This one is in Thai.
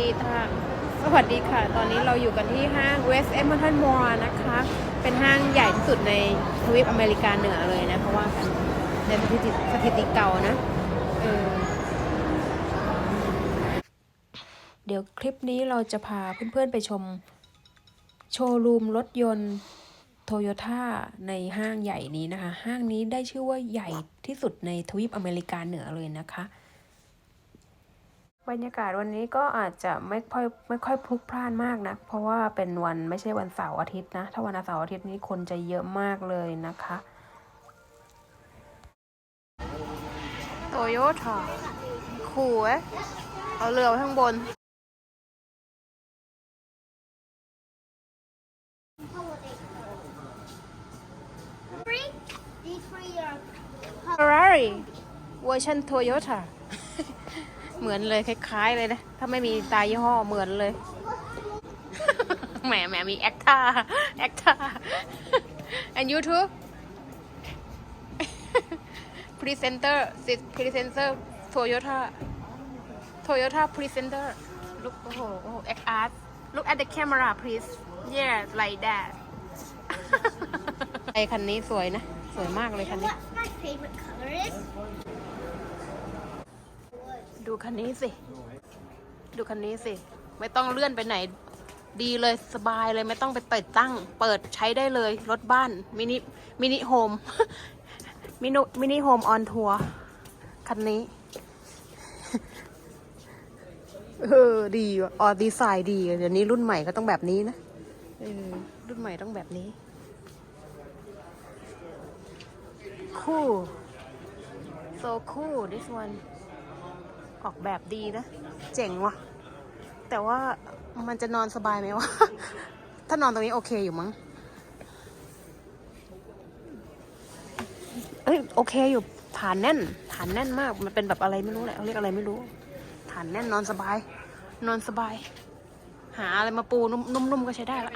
ดีค่ะสวัสดีค่ะ ตอนนี้เราอยู่กันที่ห้าง West Edmonton Mall นะคะ เป็นห้างใหญ่ที่สุดในทวีปอเมริกาเหนือเลยนะเพราะว่ากันในสถิติสถิติเก่านะเออเดี๋ยวคลิปนี้เราจะพาเพื่อนๆไปชม โชว์รูมรถยนต์โตโยต้าในห้างใหญ่นี้นะคะ ห้างนี้ได้ชื่อว่าใหญ่ที่สุดในทวีปอเมริกาเหนือเลยนะคะ บรรยากาศวันนี้ก็อาจจะไม่ค่อยไม่ค่อยพลุกพล่านมากนะ เพราะว่าเป็นวันไม่ใช่วันเสาร์อาทิตย์นะ ถ้าวันเสาร์อาทิตย์นี้คนจะเยอะมากเลยนะคะโตโยต้าขู่เอ้เอาเรือไว้ข้างบน Three? These three are Ferrari เวอร์ชันโตโยต้า เหมือนเลยคล้ายๆเลยนะ ถ้าไม่มีตายี่ห้อเหมือนเลย แหมแหมมีแอคท่าแอคท่า and you too presenter sit presenter Toyota Toyota presenter look โอ้โหโอ้โห act art look at the camera please yeah like that ไอคันนี้สวยนะ สวยมากเลยคันนี้ what my favorite color is? ดูคันนี้สิ ดูคันนี้สิ ไม่ต้องเลื่อนไปไหน ดีเลยสบายเลยไม่ต้องไปติดตั้ง เปิดใช้ได้เลย รถบ้านมินิมินิโฮมมินิมินิโฮมออนทัวร์คันนี้ เออ ดีว่ะออดีไซน์ดี เดี๋ยวนี้รุ่นใหม่ก็ต้องแบบนี้นะเออรุ่นใหม่ต้องแบบนี้คู่ so cool this one ออกแบบดีนะ เจ๋งว่ะ แต่ว่ามันจะนอนสบายไหมวะ ถ้านอนตรงนี้โอเคอยู่มั้งเอ้ยโอเคอยู่ฐานแน่น ฐานแน่นมาก มันเป็นแบบอะไรไม่รู้แหละเขาเรียกอะไรไม่รู้ ฐานแน่นนอนสบาย นอนสบาย หาอะไรมาปูนุ่มๆก็ใช้ได้ละ